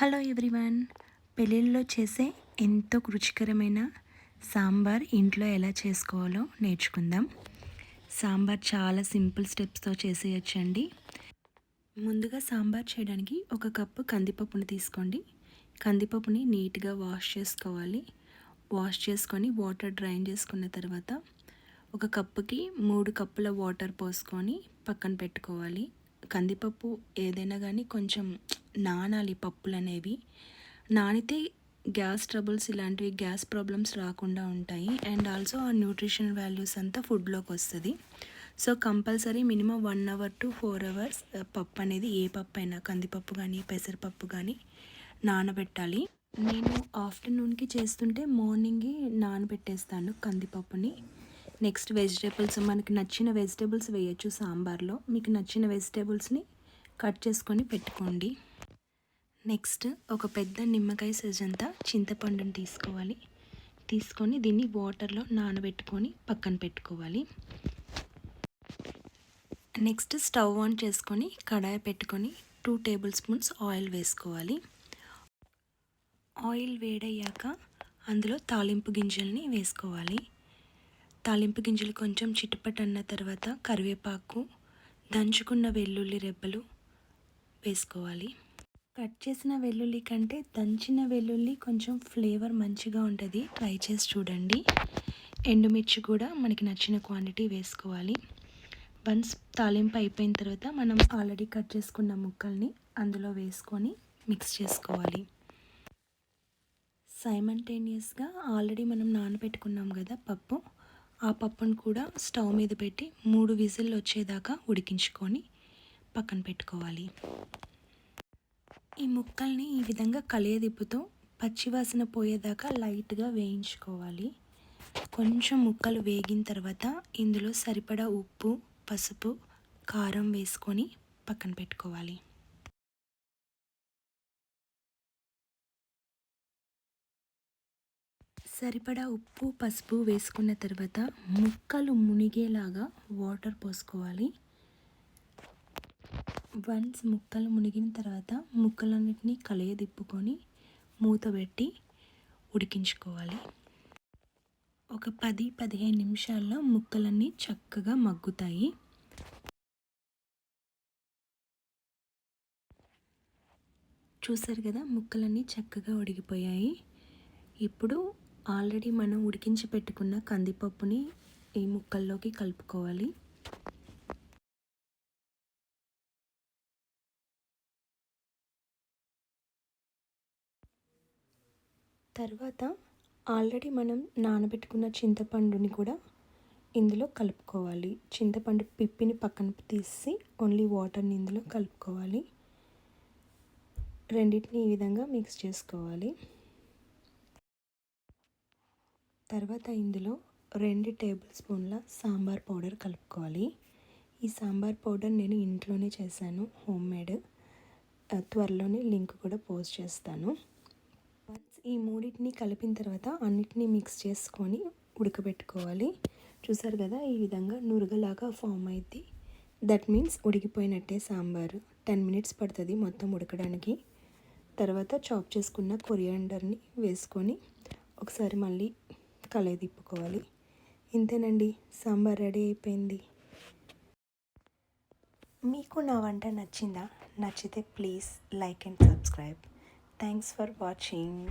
Hello everyone. పెళ్ళిళ్ళలో చేసే ఎంతో రుచికరమైన సాంబార్ ఇంట్లో ఎలా చేసుకోవాలో నేర్చుకుందాం. సాంబార్ చాలా సింపుల్ స్టెప్స్తో చేసేయచ్చండి. ముందుగా సాంబార్ చేయడానికి ఒక కప్పు కందిపప్పుని తీసుకోండి. కందిపప్పుని నీట్గా వాష్ చేసుకోవాలి. వాష్ చేసుకొని వాటర్ డ్రైన్ చేసుకున్న తర్వాత ఒక కప్పుకి మూడు కప్పుల వాటర్ పోసుకొని పక్కన పెట్టుకోవాలి. కందిపప్పు ఏదైనా కానీ కొంచెం నానాలి పప్పులు అనేవి నానితే గ్యాస్ ట్రబుల్స్ ఇలాంటివి గ్యాస్ ప్రాబ్లమ్స్ రాకుండా ఉంటాయి. అండ్ ఆల్సో ఆ న్యూట్రిషన్ వాల్యూస్ అంతా ఫుడ్లోకి వస్తుంది. So compulsory minimum one hour to four hours పప్పు అనేది ఏ పప్పు అయినా కందిపప్పు కానీ పెసరపప్పు కానీ నానబెట్టాలి. నేను ఆఫ్టర్నూన్కి చేస్తుంటే మార్నింగ్ నానబెట్టేస్తాను కందిపప్పుని. నెక్స్ట్ వెజిటేబుల్స్ మనకి నచ్చిన వెజిటేబుల్స్ వేయచ్చు సాంబార్లో. మీకు నచ్చిన వెజిటేబుల్స్ని కట్ చేసుకొని పెట్టుకోండి. నెక్స్ట్ ఒక పెద్ద నిమ్మకాయ సైజ్ అంతా చింతపండుని తీసుకోవాలి. తీసుకొని దీన్ని వాటర్లో నానబెట్టుకొని పక్కన పెట్టుకోవాలి. నెక్స్ట్ స్టవ్ ఆన్ చేసుకొని కడాయి పెట్టుకొని టూ టేబుల్ స్పూన్స్ ఆయిల్ వేసుకోవాలి. ఆయిల్ వేడయ్యాక అందులో తాలింపు గింజల్ని వేసుకోవాలి. తాలింపు గింజలు కొంచెం చిట్టుపట్ అన్న తర్వాత కరివేపాకు దంచుకున్న వెల్లుల్లి రెబ్బలు వేసుకోవాలి. కట్ చేసిన వెల్లుల్లి కంటే దంచిన వెల్లుల్లి కొంచెం ఫ్లేవర్ మంచిగా ఉంటుంది. ట్రై చేసి చూడండి. ఎండుమిర్చి కూడా మనకి నచ్చిన క్వాంటిటీ వేసుకోవాలి. వన్స్ తాలింపు అయిపోయిన తర్వాత మనం ఆల్రెడీ కట్ చేసుకున్న ముక్కల్ని అందులో వేసుకొని మిక్స్ చేసుకోవాలి. సైమంటేనియస్గా ఆల్రెడీ మనం నానబెట్టుకున్నాం కదా పప్పు. ఆ పప్పును కూడా స్టవ్ మీద పెట్టి మూడు విజిల్లు వచ్చేదాకా ఉడికించుకొని పక్కన పెట్టుకోవాలి. ఈ ముక్కల్ని ఈ విధంగా కలియదిప్పుతో పచ్చివాసన పోయేదాకా లైట్గా వేయించుకోవాలి. కొంచెం ముక్కలు వేగిన తర్వాత ఇందులో సరిపడా ఉప్పు పసుపు కారం వేసుకొని పక్కన పెట్టుకోవాలి. సరిపడా ఉప్పు పసుపు వేసుకున్న తర్వాత ముక్కలు మునిగేలాగా వాటర్ పోసుకోవాలి. వన్స్ ముక్కలు మునిగిన తర్వాత ముక్కలన్నిటినీ కలయదిప్పుకొని మూత పెట్టి ఉడికించుకోవాలి. ఒక పది పదిహేను నిమిషాల్లో ముక్కలన్నీ చక్కగా మగ్గుతాయి. చూసారు కదా ముక్కలన్నీ చక్కగా ఉడికిపోయాయి. ఇప్పుడు ఆల్రెడీ మనం ఉడికించి పెట్టుకున్న కందిపప్పుని ఈ ముక్కల్లోకి కలుపుకోవాలి. తర్వాత ఆల్రెడీ మనం నానబెట్టుకున్న చింతపండుని కూడా ఇందులో కలుపుకోవాలి. చింతపండు పిప్పిని పక్కన తీసి ఓన్లీ వాటర్ని ఇందులో కలుపుకోవాలి. రెండింటిని ఈ విధంగా మిక్స్ చేసుకోవాలి. తర్వాత ఇందులో రెండు టేబుల్ స్పూన్ల సాంబార్ పౌడర్ కలుపుకోవాలి. ఈ సాంబార్ పౌడర్ నేను ఇంట్లోనే చేశాను హోమ్ మేడ్. త్వరలోనే లింక్ కూడా పోస్ట్ చేస్తాను. వన్స్ ఈ మూడింటిని కలిపిన తర్వాత అన్నిటినీ మిక్స్ చేసుకొని ఉడకబెట్టుకోవాలి. చూసారు కదా ఈ విధంగా నురగలాగా ఫామ్ అయింది. దట్ మీన్స్ ఉడికిపోయినట్టే సాంబారు. టెన్ మినిట్స్ పడుతుంది మొత్తం ఉడకడానికి. తర్వాత చాప్ చేసుకున్న కొరియాండర్ని వేసుకొని ఒకసారి మళ్ళీ కలయి తిప్పుకోవాలి ఇంతేనండి సాంబార్ రెడీ అయిపోయింది. మీకు నా వంట నచ్చిందా? నచ్చితే please like and subscribe. Thanks for watching.